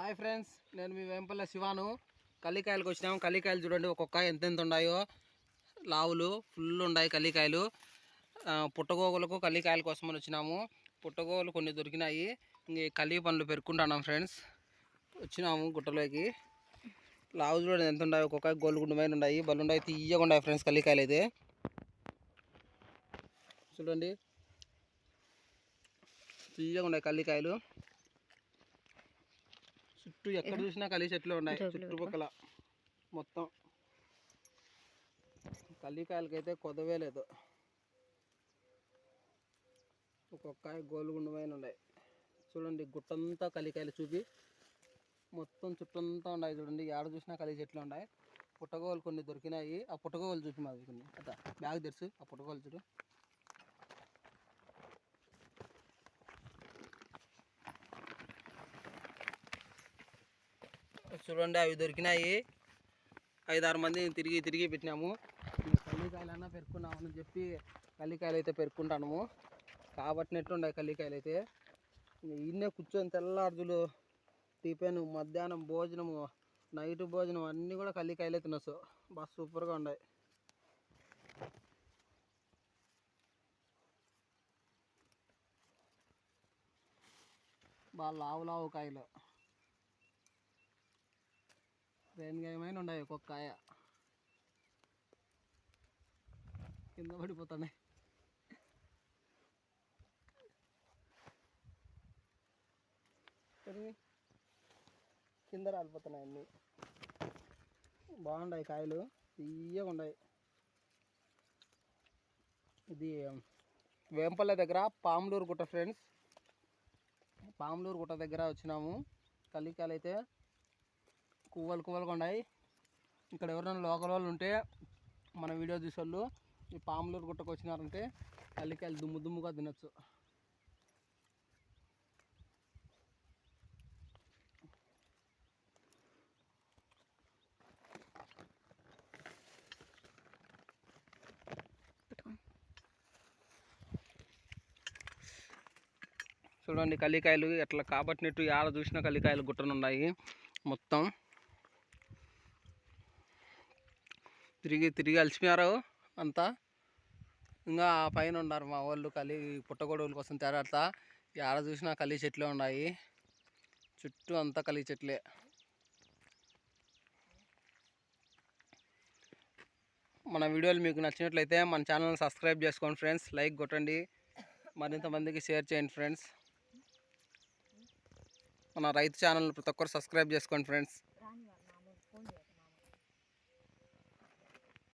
Hi friends నేను మీ వేంపల్ల శివాను. కల్లికాయలకు వచ్చినాము కల్లికాయలు చూడండి ఒక్కొక్క ఎంతెంత ఉన్నాయో. లావులు ఫుల్ ఉన్నాయి కల్లికాయలు. ఆ, పుట్టగోగులకు కలికాయల కోసమని వచ్చినాము. పుట్టగోగులు కొన్ని దొరికినాయి. ఇంక ఈ కలి పనులు పెరుక్కుంటున్నాం ఫ్రెండ్స్. వచ్చినాము గుట్టలోకి. లావు చూడండి ఎంత ఉన్నాయి. ఒక్కొక్క గోల్గుండమైన ఉన్నాయి. బలు ఉన్నాయి. తీయగా ఉన్నాయి ఫ్రెండ్స్ కల్లికాయలు అయితే. చూడండి. తీయగా ఉన్నాయి కల్లికాయలు. చుట్టూ ఎక్కడ చూసినా కలి చెట్లు ఉన్నాయి. చుట్టుపక్కల మొత్తం కలికాయలకైతే కొదవే లేదు. ఒక్కొక్క గోలుగుండమైన ఉన్నాయి. చూడండి గుట్టంతా కలికాయలు చూపి మొత్తం చుట్టంతా ఉన్నాయి చూడండి. ఏడ చూసినా కలి చెట్లు ఉన్నాయి. పుట్టగోలు కొన్ని దొరికినాయి. ఆ పుట్టగోలు చూపి మాది కొన్ని. అట్లా బ్యాగ్ తెరుసు. ఆ పుట్టగోలు చూడు. చూడండి అవి దొరికినాయి. ఐదారు మంది తిరిగి తిరిగి పెట్టినాము. కల్లికాయలన్నా పెరుక్కున్నామని చెప్పి కల్లికాయలు అయితే పెరుక్కుంటాము. కాబట్టినట్టుండే కల్లికాయలు అయితే. ఇన్నే కూర్చొని తెల్లార్జులు టిఫిన్ మధ్యాహ్నం భోజనము నైట్ భోజనం అన్నీ కూడా కల్లికాయలే తినొచ్చు. బాగా సూపర్గా ఉన్నాయి. బాగా లావు లావు కాయలు. రేణిగాయమైన ఉన్నాయి ఒక్కొక్క కాయ. కింద పడిపోతున్నాయి కింద రాలిపోతున్నాయి అన్నీ. బాగున్నాయి కాయలు. తీయగా ఉన్నాయి ఇది వేంపల్లె దగ్గర పాములూరు గుట్ట ఫ్రెండ్స్. పాములూరు గుట్ట దగ్గర వచ్చినాము. కలికాయలు అయితే కువ్వలు కువ్వలుగా ఉన్నాయి. ఇక్కడ ఎవరైనా లోకల్ వాళ్ళు ఉంటే మన వీడియో చూసేవాళ్ళు ఈ పాములూరు గుట్టకు వచ్చినారంటే కల్లికాయలు దుమ్ము దుమ్ముగా తినొచ్చు. చూడండి కల్లికాయలు ఎట్లా కాబట్టినట్టు ఆడ చూసిన కల్లికాయలు గుట్టనున్నాయి మొత్తం తిరిగి తిరిగి అలసిపోయారు అంతా. ఇంకా ఆ పైన ఉన్నారు మా వాళ్ళు కలి పుట్టగొడుగుల కోసం తేరాడతా ఆడ చూసినా కలి చెట్లే ఉన్నాయి. చుట్టూ అంతా కలి చెట్లే. మన వీడియోలు మీకు నచ్చినట్లయితే మన ఛానల్ సబ్స్క్రైబ్ చేసుకోండి ఫ్రెండ్స్. లైక్ కొట్టండి. మరింత మందికి షేర్ చేయండి ఫ్రెండ్స్. మన రైతు ఛానల్ ప్రతి ఒక్కరు సబ్స్క్రైబ్ చేసుకోండి ఫ్రెండ్స్.